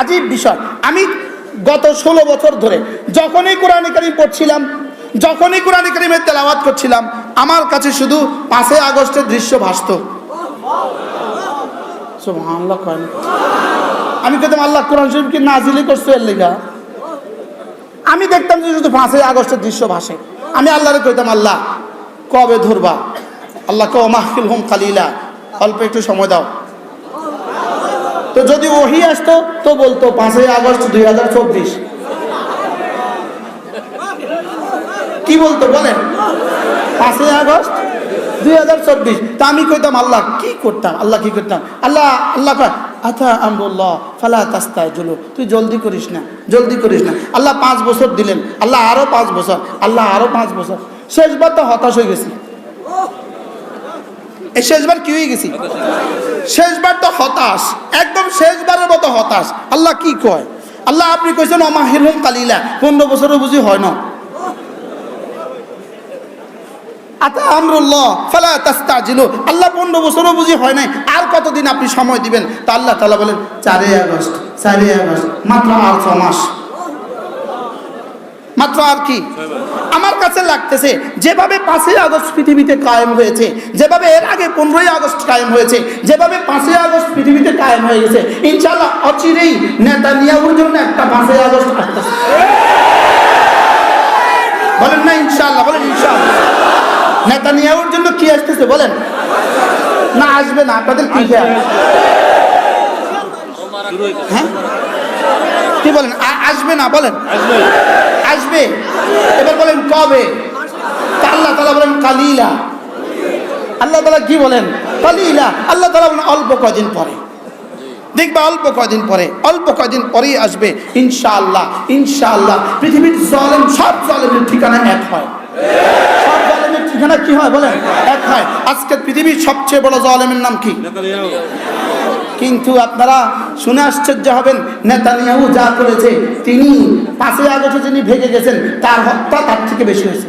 আজীব বিষয়। আমি গত ষোলো বছর ধরে যখনই কোরআন কারিম পড়ছিলাম, যখনই কোরআন কারিমের তেলাওয়াত করছিলাম, আমার কাছে শুধু পাঁচই আগস্টের দৃশ্য ভাসত। আমি কইতাম, আল্লাহ কোরআন শরীফ কি নাজিলি করছ এর লেগা? আমি দেখতাম যে শুধু পাঁচই আগস্টের দৃশ্য ভাসে। আমি আল্লাহরে কইতাম, আল্লাহ, কবে ধরবা? আল্লাহ কো হোম কালিলা। অল্প একটু সময় দাও। তো যদি ওহি আসতো, তো বলতো পাঁচই আগস্ট দুই হাজার চব্বিশ। কি বলতো বলেন? পাঁচই আগস্ট দুই হাজার চব্বিশ। তা আমি কইতাম, আল্লাহ, কি করতাম? আল্লাহ কি করতাম? আল্লাহ আল্লাহ আচ্ছা আমরুল্লাহ, ফালা তাস্তায় জুলো তুই জলদি করিস না, জলদি করিস না। আল্লাহ পাঁচ বছর দিলেন, আল্লাহ আরও পাঁচ বছর, আল্লাহ আরও পাঁচ বছর। শেষবার তো হতাশ হয়ে গেছি। শেষবার কি হয়ে গেছি? শেষবার তো হতাশ, একদম শেষবারের মতো হতাশ। আল্লাহ কি কয়? আল্লাহ আপনি কইছেন অমাহিরুম কালিলা পনেরো বছরও বুঝি হয় না। আল্লাহ পনেরো বছরও বুঝি হয় নাই। আর কতদিন আপনি সময় দিবেন? তা আল্লাহ তাআলা বলেন চারই আগস্ট চারই আগস্ট, মাত্র আর ছ মাস। মাত্র আর কি? আমার কাছে লাগতেছে, যেভাবে পাঁচই আগস্ট পৃথিবীতে কায়েম হয়েছে, যেভাবে এর আগে পনেরোই আগস্ট কায়েম হয়েছে, যেভাবে পাঁচই আগস্ট পৃথিবীতে কায়েম হয়ে গেছে ইনশাল্লাহ অচিরেই নেতা নিয়াহুর জন্য একটা পাঁচই আগস্ট বলেন না ইনশাল্লাহ বলেন ইনশাল্লাহ নেতা নিয়াহুর জন্য কি আসতেছে, বলেন। না, আসবে না, আপনাদের কি হ্যাঁ? কি বলেন? আসবে না, বলেন। আসবে এবার বলেন, কবে? আল্লাহ তালা বলেন, কালিলা। আল্লাহ তালা কি বলেন? কালিলা। আল্লাহ তালা বলেন, অল্প কদিন পরে। দেখবা, অল্প কদিন পরে, অল্প কদিন পরেই আসবে, ইনশাআল্লাহ ইনশাআল্লাহ। পৃথিবীর জলেম, সব জলেমের ঠিকানা এক হয়। সব জলেমের ঠিকানা কি হয়, বলেন? এক হয়। আজকে পৃথিবীর সবচেয়ে বড় জলেমের নাম কি? কিন্তু আপনারা শুনে আশ্চর্য হবেন, নেতানিয়াহু যা করেছে, তিনি পাঁচই আগস্টে যিনি ভেঙে গেছেন, তার হত্যা তার থেকে বেশি হয়েছে।